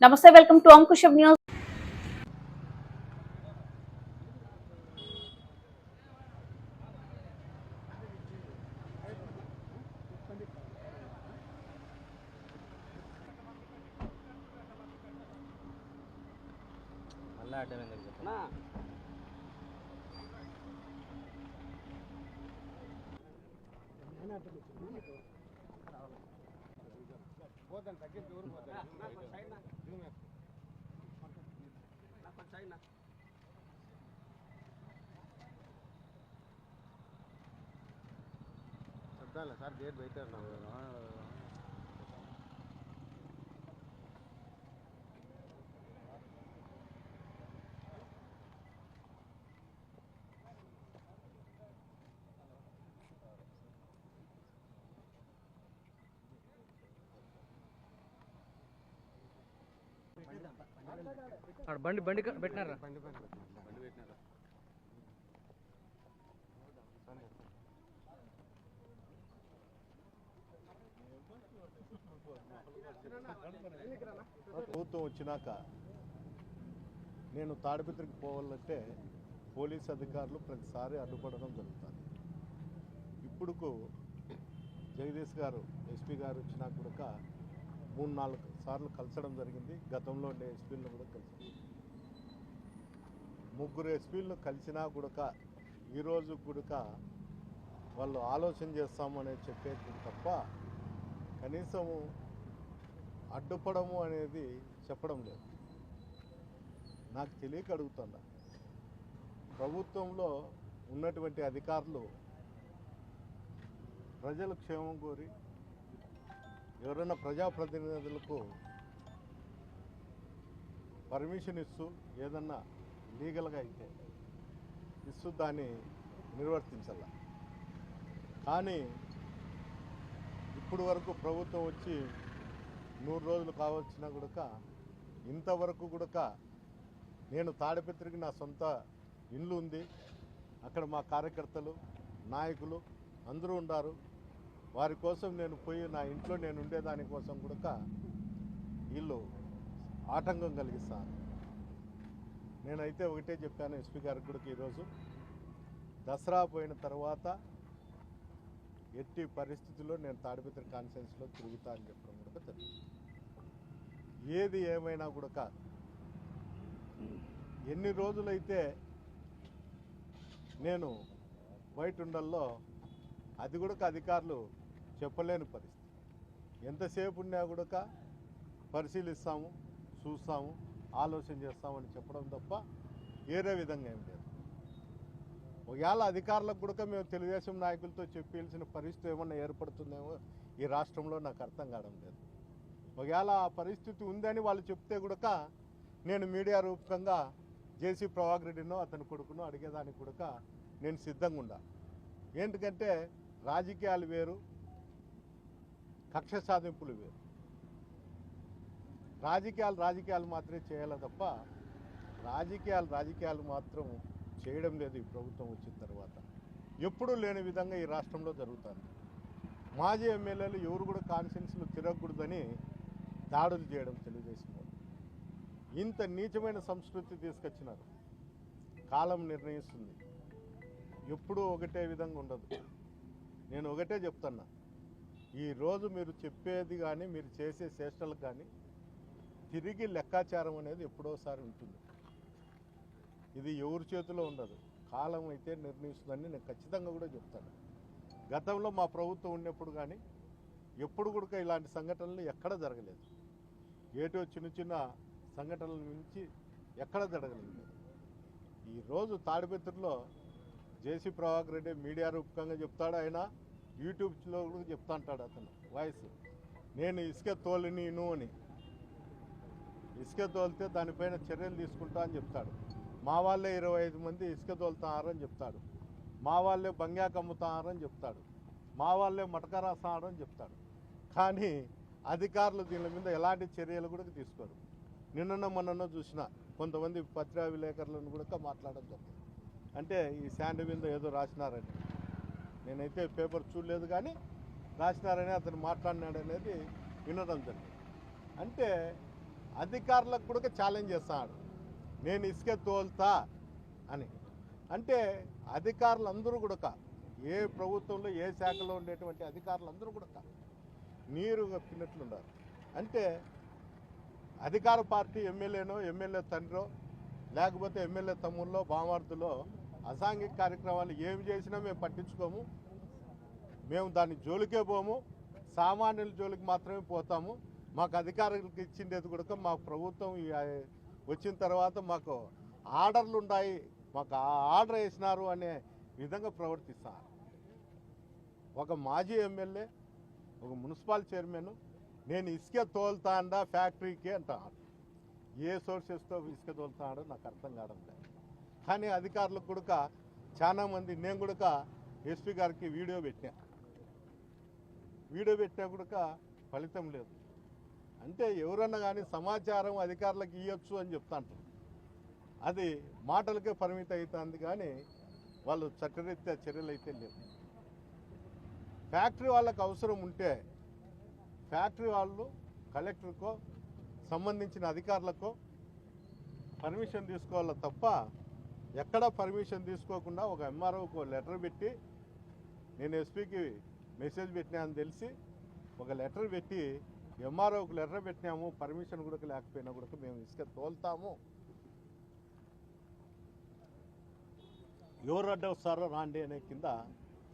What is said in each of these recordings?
నమస్తే welcome to Ankusam news. మళ్ళీ అడ్డం ఎందుకు చెప్పు సార్ గేట్ బయట బండి బండి పెట్టినారా బండి పెట్టినారా? ప్రభుత్వం వచ్చినాక నేను తాడిపత్రికి పోవాలంటే పోలీస్ అధికారులు ప్రతిసారి అడ్డుపడడం జరుగుతుంది. ఇప్పుడుకు జగదీష్ గారు ఎస్పీ గారు వచ్చినా కూడా మూడు నాలుగు సార్లు కలిసడం జరిగింది. గతంలో ఉండే ఎస్పీలను కూడా కలిసి ముగ్గురు ఎస్పీలను కలిసినా కూడక ఈరోజు కూడా వాళ్ళు ఆలోచన చేస్తామని చెప్పేది తప్ప కనీసము అడ్డుపడము అనేది చెప్పడం లేదు. నాకు తెలియక అడుగుతున్నా. ప్రభుత్వంలో ఉన్నటువంటి అధికారులు ప్రజల క్షేమం కోరి ఎవరైనా ప్రజాప్రతినిధులకు పర్మిషన్ ఇస్తూ ఏదన్నా లీగల్గా అయితే ఇస్తూ దాన్ని నిర్వర్తించాల. కానీ ఇప్పుడు వరకు ప్రభుత్వం వచ్చి నూరు రోజులు కావచ్చినా కూడా ఇంతవరకు కూడా నేను తాడిపత్రికి నా సొంత ఇల్లు ఉంది. అక్కడ మా కార్యకర్తలు నాయకులు అందరూ ఉన్నారు వారి కోసం నేను పోయి నా ఇంట్లో నేను ఉండేదాని కోసం కూడా వీళ్ళు ఆటంకం కలిగిస్తాను నేనైతే ఒకటే చెప్పాను ఎస్పీ గారికి కూడా ఈరోజు దసరా పోయిన తర్వాత ఎట్టి పరిస్థితుల్లో నేను తాడిపత్రి కాన్ఫరెన్స్లో తిరుగుతా అని చెప్పడం కూడా తెలియదు ఏది ఏమైనా కూడా ఎన్ని రోజులైతే నేను బయట ఉండల్లో అది కూడా అధికారులు చెప్పలేని పరిస్థితి. ఎంతసేపు ఉన్నా కూడా పరిశీలిస్తాము చూస్తాము ఆలోచన చేస్తామని చెప్పడం తప్ప వేరే విధంగా ఏం లేదు. ఒకవేళ అధికారులకు కూడా మేము తెలుగుదేశం నాయకులతో చెప్పాల్సిన పరిస్థితి ఏమన్నా ఏర్పడుతుందేమో ఈ రాష్ట్రంలో నాకు అర్థం కావడం లేదు. ఒకవేళ ఆ పరిస్థితి ఉందని వాళ్ళు చెప్తే కూడా నేను మీడియా రూపకంగా జేసీ ప్రభాకర్ రెడ్డినో అతని కొడుకునో అడిగేదానికి కూడా నేను సిద్ధంగా ఉండా ఏంటంటే రాజకీయాలు వేరు కక్ష సాధింపులు వేరు. రాజకీయాలు రాజకీయాలు మాత్రమే చేయాలి తప్ప రాజకీయాలు రాజకీయాలు మాత్రం చేయడం లేదు ఈ ప్రభుత్వం వచ్చిన తర్వాత. ఎప్పుడూ లేని విధంగా ఈ రాష్ట్రంలో జరుగుతుంది. మాజీ ఎమ్మెల్యేలు ఎవరు కూడా కాన్ఫరెన్స్లు తిరగకూడదని దాడులు చేయడం తెలుగుదేశం ఇంత నీచమైన సంస్కృతి తీసుకొచ్చినారు. కాలం నిర్ణయిస్తుంది. ఎప్పుడూ ఒకటే విధంగా ఉండదు. నేను ఒకటే చెప్తున్నా. ఈరోజు మీరు చెప్పేది కానీ మీరు చేసే చేష్టలకు కానీ తిరిగి లెక్కాచారం అనేది ఎప్పుడోసారి ఉంటుంది. ఇది ఎవరి చేతిలో ఉండదు. కాలం అయితే నిర్ణయిస్తుందని నేను ఖచ్చితంగా కూడా చెప్తాను. గతంలో మా ప్రభుత్వం ఉన్నప్పుడు కానీ ఎప్పుడు కూడా ఇలాంటి సంఘటనలు ఎక్కడ జరగలేదు. ఏటో చిన్న చిన్న సంఘటనల నుంచి ఎక్కడ జరగలేదు. ఈరోజు తాడిపెత్తుల్లో జేసీ ప్రభాకర్ రెడ్డి మీడియా రూపకంగా చెప్తాడు ఆయన యూట్యూబ్లో కూడా చెప్తా అంటాడు అతను వాయిస్. నేను ఇసుక తోలినీను అని. ఇసుక తోలితే దానిపైన చర్యలు తీసుకుంటా అని చెప్తాడు. మా వాళ్ళే ఇరవై ఐదు మంది ఇసుక తోలుతారని చెప్తాడు. మా వాళ్ళే బంగాకు అమ్ముతారని చెప్తాడు. మా వాళ్ళే మటక రాస్తారని చెప్తాడు. కానీ అధికారులు దీని మీద ఎలాంటి చర్యలు కూడా తీసుకోరు. నిన్న మొన్న చూసిన కొంతమంది పత్రికా విలేకరులను కూడా మాట్లాడడం జరిగింది. అంటే ఈ శాండ్ మీద ఏదో రాసినారని. నేనైతే పేపర్ చూడలేదు కానీ రాసినారని అతను మాట్లాడినాడు అనేది వినడం జరిగింది. అంటే అధికారులకు కూడా ఛాలెంజ్ చేస్తాడు. నేను ఇసుక తోలుతా అని. అంటే అధికారులు అందరూ కూడా ఏ ప్రభుత్వంలో ఏ శాఖలో ఉండేటువంటి అధికారులు అందరూ కూడా నీరు కప్పినట్లున్నారు అంటే అధికార పార్టీ ఎమ్మెల్యేనో ఎమ్మెల్యే తండ్రో లేకపోతే ఎమ్మెల్యే తమ్ముల్లో బామార్దులో అసాంఘిక కార్యక్రమాలు ఏమి చేసినా మేము పట్టించుకోము. మేము దాని జోలికే పోము. సామాన్యుల జోలికి మాత్రమే పోతాము. మాకు అధికారులకు ఇచ్చిండేది కూడా మా ప్రభుత్వం వచ్చిన తర్వాత మాకు ఆర్డర్లు ఉన్నాయి. మాకు ఆ ఆర్డర్ వేసినారు అనే విధంగా ప్రవర్తిస్తారు. ఒక మాజీ ఎమ్మెల్యే ఒక మున్సిపల్ చైర్మన్ నేను ఇసుకే తోలుతాండా ఫ్యాక్టరీకి అంటాను ఏ సోర్సెస్తో ఇసుక తోలుతాడో నాకు అర్థం కావడం లేదు. కానీ అధికారులకు కూడా చాలామంది నేను కూడా ఎస్పీ గారికి వీడియో పెట్టా వీడియో పెట్టినా కూడా ఫలితం లేదు. అంటే ఎవరన్నా కానీ సమాచారం అధికారులకు ఇవ్వచ్చు అని చెప్తాంటారు అది మాటలకే పరిమితం అవుతుంది కానీ వాళ్ళు చట్టరీత్యా చర్యలు అయితే లేవు. ఫ్యాక్టరీ వాళ్ళకు అవసరం ఉంటే ఫ్యాక్టరీ వాళ్ళు కలెక్టర్కో సంబంధించిన అధికారులకో పర్మిషన్ తీసుకోవాలి తప్ప ఎక్కడ పర్మిషన్ తీసుకోకుండా ఒక ఎంఆర్ఓకు లెటర్ పెట్టి నేను ఎస్పీకి మెసేజ్ పెట్టినా అని తెలిసి ఒక లెటర్ పెట్టి ఎంఆర్ఓకి లెటర్ పెట్టినాము పర్మిషన్ కూడా లేకపోయినా కూడా మేము ఇసుక తోలుతాము. ఎవరు అడ్డ వస్తారో రాండి అనే కింద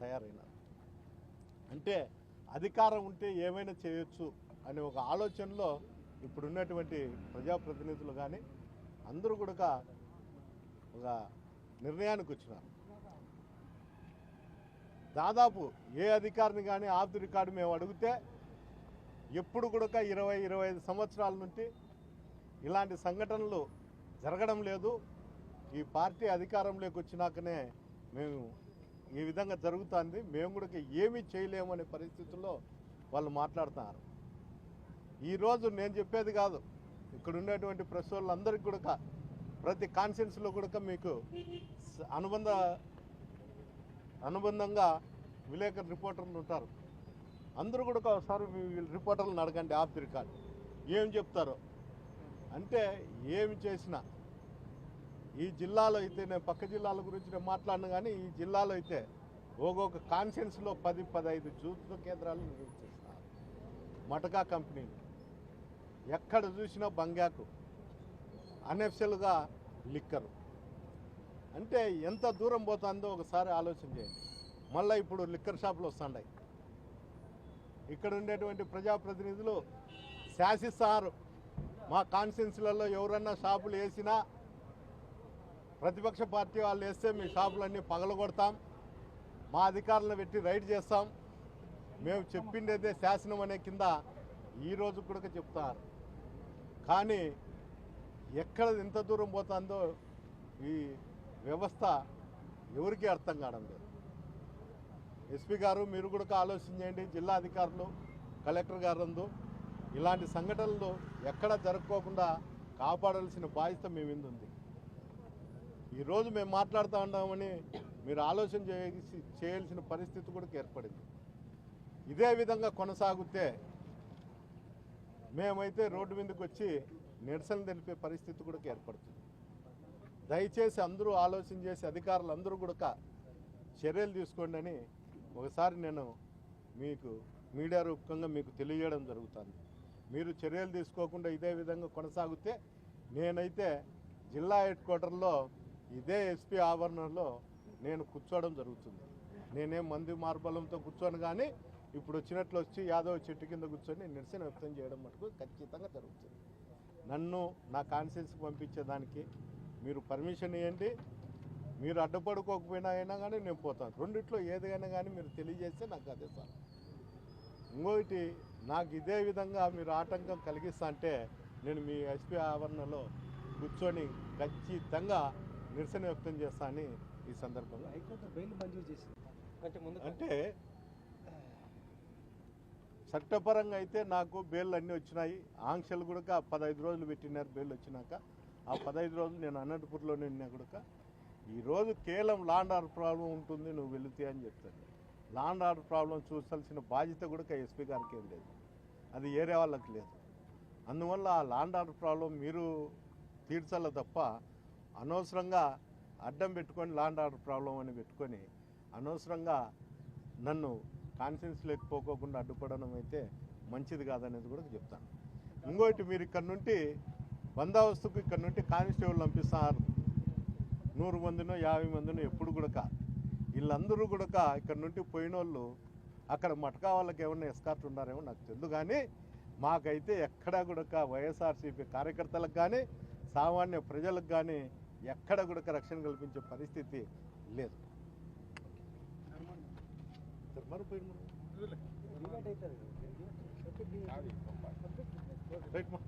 తయారైనారు. అంటే అధికారం ఉంటే ఏమైనా చేయొచ్చు అనే ఒక ఆలోచనలో ఇప్పుడున్నటువంటి ప్రజాప్రతినిధులు కానీ అందరూ కూడా ఒక నిర్ణయానికి వచ్చినారు దాదాపు ఏ అధికారిని కానీ ఆఫ్ రికార్డు మేము అడిగితే ఎప్పుడు కూడా ఇరవై ఇరవై ఐదు సంవత్సరాల నుండి ఇలాంటి సంఘటనలు జరగడం లేదు. ఈ పార్టీ అధికారంలోకి వచ్చినాకనే మేము ఈ విధంగా జరుగుతుంది. మేము కూడా ఏమీ చేయలేమనే పరిస్థితుల్లో వాళ్ళు మాట్లాడుతున్నారు. ఈరోజు నేను చెప్పేది కాదు. ఇక్కడ ఉండేటువంటి ప్రెస్ వాళ్ళందరికీ కూడా ప్రతి కాన్సెన్స్లో కూడా మీకు అనుబంధ అనుబంధంగా విలేకరు రిపోర్టర్లు ఉంటారు. అందరూ కూడా ఒకసారి రిపోర్టర్లను అడగండి ఆఫ్ ది రికార్డ్. ఏం చెప్తారో. అంటే ఏమి చేసినా ఈ జిల్లాలో అయితే నేను పక్క జిల్లాల గురించి నేను మాట్లాడిన కానీ ఈ జిల్లాలో అయితే ఒక్కొక్క కాన్సెన్స్లో పది పదహైదు జూత కేంద్రాలు నిర్వహించేస్తున్నారు మటకా కంపెనీలు. ఎక్కడ చూసినా బంగాకు అనెఫ్సెల్గా లిక్కరు. అంటే ఎంత దూరం పోతుందో ఒకసారి ఆలోచన చేయండి. మళ్ళీ ఇప్పుడు లిక్కర్ షాపులు వస్తున్నాయి ఇక్కడ ఉండేటువంటి ప్రజాప్రతినిధులు శాసిస్తారు మా కాన్స్టిట్యున్సీలలో ఎవరన్నా షాపులు వేసినా ప్రతిపక్ష పార్టీ వాళ్ళు వేస్తే మీ షాపులన్నీ పగలగొడతాం. మా అధికారులను పెట్టి రైడ్ చేస్తాం. మేము చెప్పిండేదే శాసనం అనే కింద ఈరోజు కూడా చెప్తారు. కానీ ఎక్కడ ఎంత దూరం పోతుందో ఈ వ్యవస్థ ఎవరికీ అర్థం కావడం లేదు ఎస్పీ గారు మీరు కూడా ఆలోచన చేయండి. జిల్లా అధికారులు కలెక్టర్ గారు ఇలాంటి సంఘటనలు ఎక్కడ జరుపుకోకుండా కాపాడాల్సిన బాధ్యత మీ మీద ఉంది. ఈరోజు మేము మాట్లాడుతూ ఉన్నామని మీరు ఆలోచన చేసి చేయాల్సిన పరిస్థితి కూడా ఏర్పడింది. ఇదే విధంగా కొనసాగితే మేమైతే రోడ్డు మీదకి వచ్చి నిరసన తెలిపే పరిస్థితి కూడా ఏర్పడుతుంది. దయచేసి అందరూ ఆలోచన చేసి అధికారులు అందరూ కూడా చర్యలు తీసుకోండి అని ఒకసారి నేను మీకు మీడియా రూపకంగా మీకు తెలియజేయడం జరుగుతుంది. మీరు చర్యలు తీసుకోకుండా ఇదే విధంగా కొనసాగితే నేనైతే జిల్లా హెడ్ క్వార్టర్లో ఇదే ఎస్పీ ఆవరణలో నేను కూర్చోవడం జరుగుతుంది. నేనేం మంది మార్బలంతో కూర్చోను కానీ ఇప్పుడు వచ్చినట్లు వచ్చి యాదవ్ చెట్టు కింద కూర్చొని నిరసన వ్యక్తం చేయడం మటుకు ఖచ్చితంగా జరుగుతుంది. నన్ను నా కాన్సెన్స్కి పంపించేదానికి మీరు పర్మిషన్ ఇవ్వండి మీరు అడ్డుపడుకోకపోయినా అయినా కానీ నేను పోతాను రెండిట్లో ఏదైనా కానీ మీరు తెలియజేస్తే నాకు అదే సార్. ఇంకొకటి నాకు ఇదే విధంగా మీరు ఆటంకం కలిగిస్తా అంటే నేను మీ ఎస్పీ ఆవరణలో కూర్చొని ఖచ్చితంగా నిరసన వ్యక్తం చేస్తా అని ఈ సందర్భంగా హైకోర్టు బెయిల్ మంజూరు చేసింది. కొంచెం ముందు అంటే చట్టపరంగా అయితే నాకు బెయిల్ అన్నీ వచ్చినాయి. ఆంక్షలు కూడా పదహైదు రోజులు పెట్టినారు బెయిల్ వచ్చినాక. ఆ పదహైదు రోజులు నేను అనంతపూర్లో నిన్నా కూడా. ఈరోజు కేవలం లాండ్ ఆర్డర్ ప్రాబ్లం ఉంటుంది నువ్వు వెళితే అని చెప్తాను. లాండ్ ఆర్డర్ ప్రాబ్లం చూసాల్సిన బాధ్యత కూడా ఎస్పీ గారికి ఏం లేదు. అది ఏరే వాళ్ళకి లేదు. అందువల్ల ఆ లాండ్ ఆర్డర్ ప్రాబ్లం మీరు తీర్చాల తప్ప అనవసరంగా అడ్డం పెట్టుకొని లాండ్ ఆర్డర్ ప్రాబ్లం అని పెట్టుకొని అనవసరంగా నన్ను కాన్సెన్స్ లేకపోకుండా అడ్డుపడడం అయితే మంచిది కాదనేది కూడా చెప్తాను. ఇంకోటి మీరు ఇక్కడ నుండి బందోబస్తుకు ఇక్కడ నుండి కానిస్టేబుల్ పంపిస్తారు. నూరు మందినో యాభై మందినో ఎప్పుడు కూడా వీళ్ళందరూ కూడా ఇక్కడ నుండి పోయిన వాళ్ళు అక్కడ మటకా వాళ్ళకి ఏమన్నా ఎస్కార్ట్ ఉన్నారేమో నాకు తెలియదు కానీ మాకైతే ఎక్కడా కూడా వైఎస్ఆర్సీపీ కార్యకర్తలకు కానీ సామాన్య ప్రజలకు కానీ ఎక్కడ కూడా రక్షణ కల్పించే పరిస్థితి లేదు. మరిపోయింది డివైడ్ అవుతుంది రైట్ మా